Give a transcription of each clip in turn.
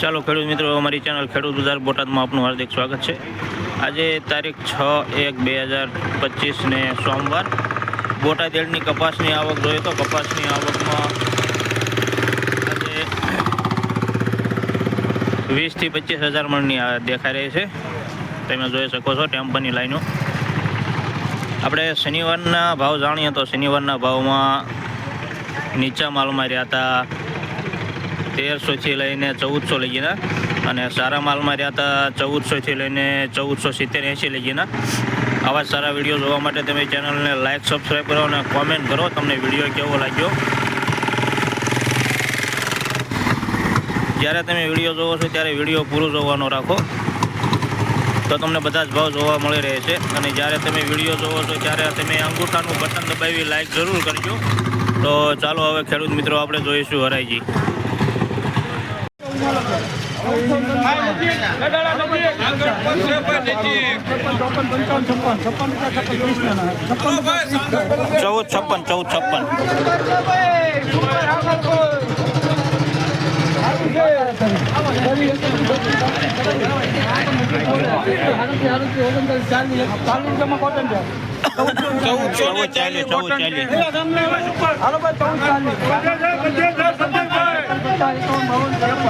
ચાલો ખેડૂત મિત્રો, અમારી ચેનલ ખેડૂત બજાર બોટાદમાં આપનું હાર્દિક સ્વાગત છે. આજે તારીખ છ એક બે હજાર પચીસને સોમવાર. બોટાદ એડની કપાસની આવક જોઈએ તો કપાસની આવકમાં આજે વીસથી પચીસ હજાર મણની દેખાઈ રહી છે. તમે જોઈ શકો છો ટેમ્પરની લાઈનો. આપણે શનિવારના ભાવ જાણીએ તો શનિવારના ભાવમાં નીચા માલમાં રહ્યા હતા તેરસોથી લઈને ચૌદસો લગીના અને સારા માલમાં રહ્યા હતા ચૌદસોથી લઈને ચૌદસો સિત્તેર એંસી લગીના આવા સારા વીડિયો જોવા માટે તમે ચેનલને લાઇક સબસ્ક્રાઈબ કરો અને કોમેન્ટ કરો. તમને વીડિયો કેવો લાગ્યો? જ્યારે તમે વીડિયો જોવો છો ત્યારે વીડિયો પૂરો જોવાનો રાખો. તો તમને બધા જ ભાવ જોવા મળી રહે છે. અને જ્યારે તમે વીડિયો જોવો છો ત્યારે તમે અંગૂઠાનું બટન દબાવી લાઇક જરૂર કરજો. તો ચાલો હવે ખેડૂત મિત્રો, આપણે જોઈશું હરાઈજી. ચૌદ છપ્પન ચૌદ છપ્પન. ચૌદ ચાલીસ ચૌદ ચાલીસ. તો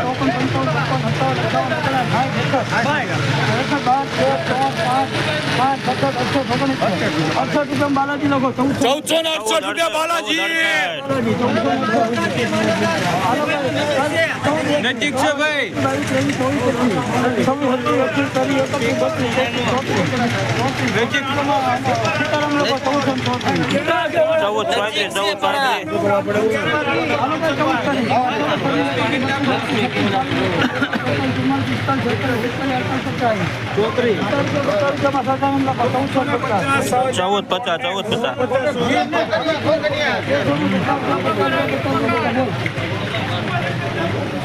ઓપન પંચાવન બાલાજી લોકો ચૌદસો ને અડસઠ રૂપિયા બાલાજી. નજીક છે ભાઈ. ચૌદ પાંત્રીસ ચૌદ પાંત્રીસ ચૌદ પચાસ ચૌદ પચાસ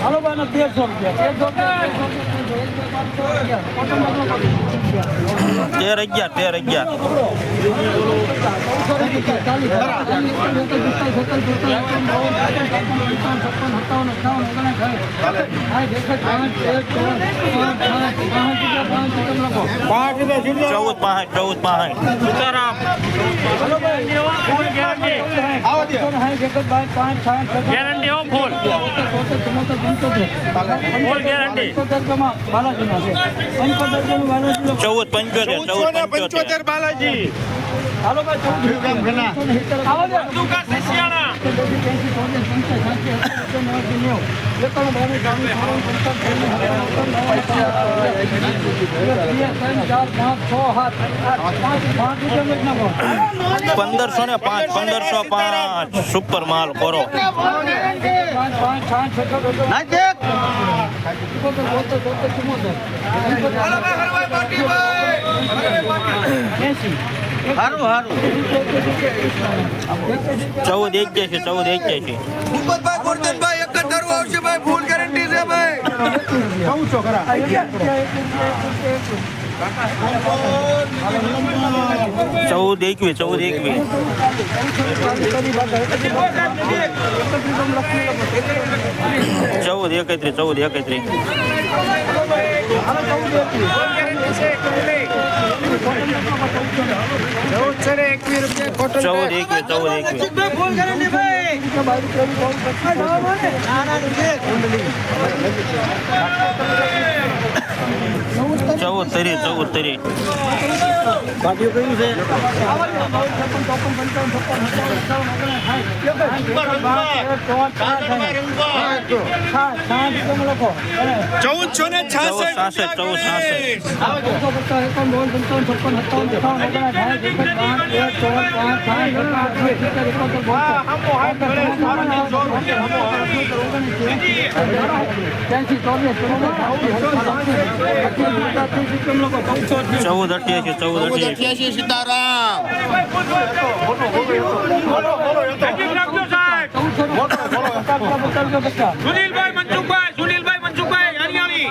હાલો ભાઈ તેરસો રૂપિયા તેર અગિયાર તેર અગિયાર. ચૌદ પાંચ ચૌદ પાંચ. ગેરંટી ફૂલ ગેરંટી ચૌદ પંચોતેર ચૌદ ને પંચોતેર બાલાજી હાલો ભાઈ પંદરસો ને પાંચ પંદરસો પાંચ સુપર માલ કોરો ચૌદ એક્યાસી ચૌદ એક્યાસી. ભૂપતભાઈ એક જ આવશે ભાઈ. ફૂલ ગેરંટી છે ભાઈ. ચૌદ એકવીસ ચૌદ એકવીસ. ચૌદ એકત્રીસ ચૌદ એકત્રીસ. ચૌદ એકવીસ ફૂલ ગેરંટી ચૌદ તરી ચૌદ તરી ચૌદસો ને ચૌદ છાસઠ ચૌદ ચૌદ અઠ્યાસી. ચૌદ અઠ્યાસી સીતારામ. સુનિલભાઈ મનસુખભાઈ સુનિલભાઈ મનસુખભાઈ હરિયાળી.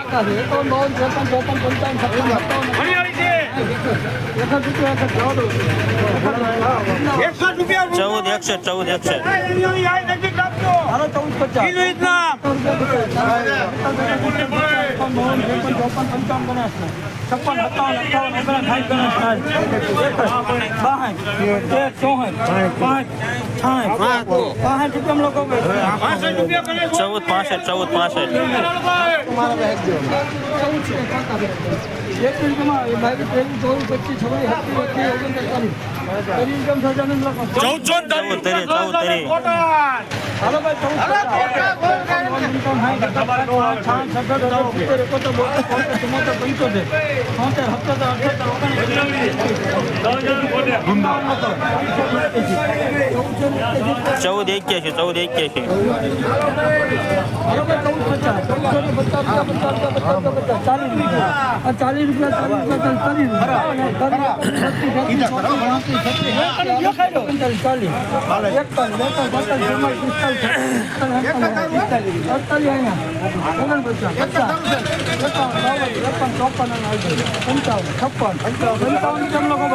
હરિયાળી છે. એકસો ચૌદ એકસો ચૌદ હાલો ચૌદ પચાસ. ઇસ્લામ ચોપન પંચાવન ગણેશ છપ્પન સત્તાવન અઠાવન ઓગણ સાઠ ગણેશ બાસઠ તેર ચોસઠ પાંચ સાઠ પાંસઠ રૂપિયા લોકો. ચૌદ પાસઠ ચૌદ પાસઠ. બાવીસ ત્રેવીસ ચોવીસ પચીસ છવ્વીસ અઠ્યાવીસ ઓગણચાલીસ. ચૌદ ચૌદ ચૌદ ચૌદ ચૌદ ચૌદ પંચાવન પંચાવન પંચાવન ચૌદ પંચાવન પંચાવન પંચાવન ચૌદ પચાસ ચૌદસો ને પચાસ રૂપિયા પચાસ રૂપિયા ચાલીસ ચાલીસ એકતાલીસ બેતાલીસ બેતાલીસ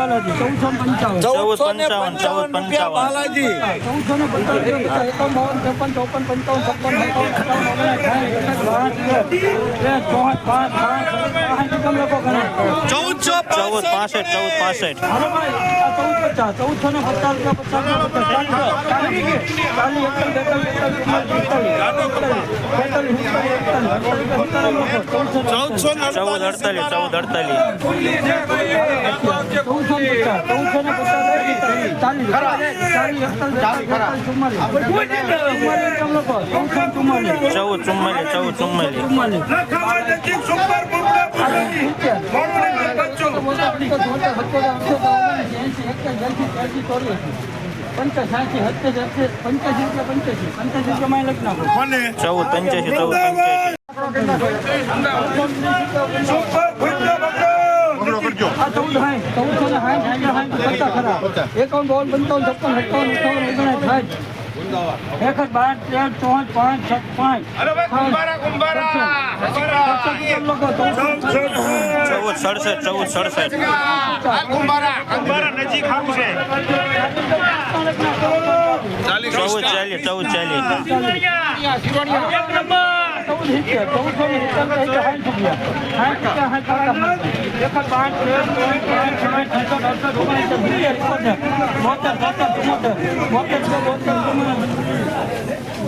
ચુમ્માલીસ ચૌદસો ને ચૌદ અડતાલીસ ચૌદ અડતાલીસ ચૌદસો છપ્પન પચાસ ચૌદસો ને પચાસ ચાલીસ પાંચ એકતાલીસ બેતાલીસ ચુમ્માલીસ ચૌદ કેમ ચૌદ ચૌદસો ને ચૌદ અડતાલીસ. ચૌદ ચુમ્માલીસ ચુમ્માલીસ પંચાસી પંચાસી પંચાસી. રૂપિયા પંચાસી પંચાસી રૂપિયા લખી નાખો. ચૌદ પંચ્યાસી ચૌદ પંચ્યાસી. ચૌદ સાઠ ચૌદસો ને સાઠ એકાવન બાવન પંચાવન છપ્પન સત્તાવન અઠાવન ઓગણસાઠ સાઠ એક જ બાર તેર ચોસઠ પાંચ છ પાંચ. ચૌદ સડસઠ ચૌદ સડસઠ. ચૌદ ચાલીસ. ચૌદ ચાલીસ. એક નંબર. ચૌદ સિત્તેર ચૌદસો ને સિત્તેર સાઠ રૂપિયા સાઠ રૂપિયા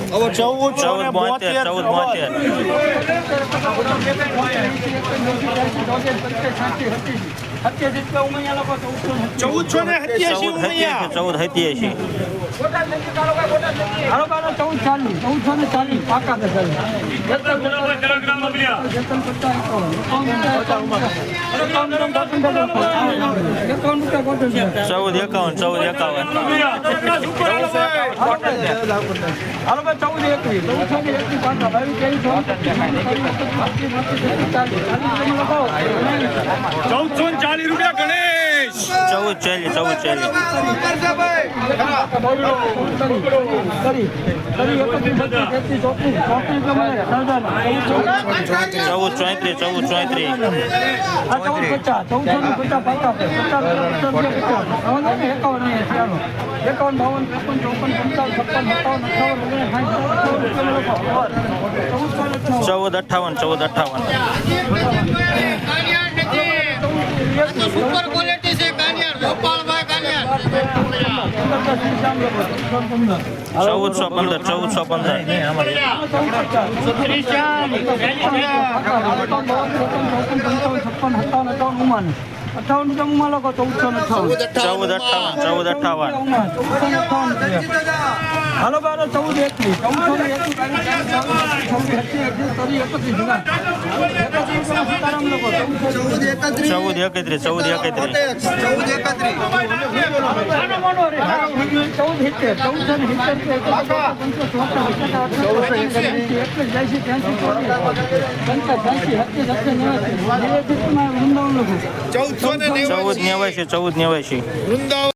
ચુમ્મોતેર ચૌદ બોતેર ચૌદ બોતેર ચૌદસો ને ચૌદ સત્યાસી સત્યાસી ચૌદ ચાલીસ ચૌદસો ને ચાલીસ પાકા ચાલીસ ચૌદ એકાવન ચૌદ એકાવન હાલો ચૌદ એકવીસ ચાલીસ રૂપિયા ગણેશ. ચૌદ ચાલીસ ચૌદ ચાલીસ ચૌદ ચોત્રીસ ચૌદ ચોત્રીસ. એકાવન બાવન ત્રેપન પંચાવન છપ્પન સત્તાવન અઠાવન ચૌદ અઠાવન ચૌદ અઠાવન ચૌદસો પંદર ચૌદસો પંદર અઠાવન. રૂપિયા લોકો ચૌદસો અઠાવન ચૌદ અઠાવન. ચૌદ અઠાવન. હાલો બારો ચૌદ એકવીસ ચૌદ ચૌદ એકત્રીસ. ચૌદ એકત્રીસ ચૌદ એકત્રીસ. ચૌદ સિત્તેર ચૌદસો ને સિત્તેર ચૌદસો ને ચૌદ નેવાસી ચૌદ નેવાસી વૃંદાવન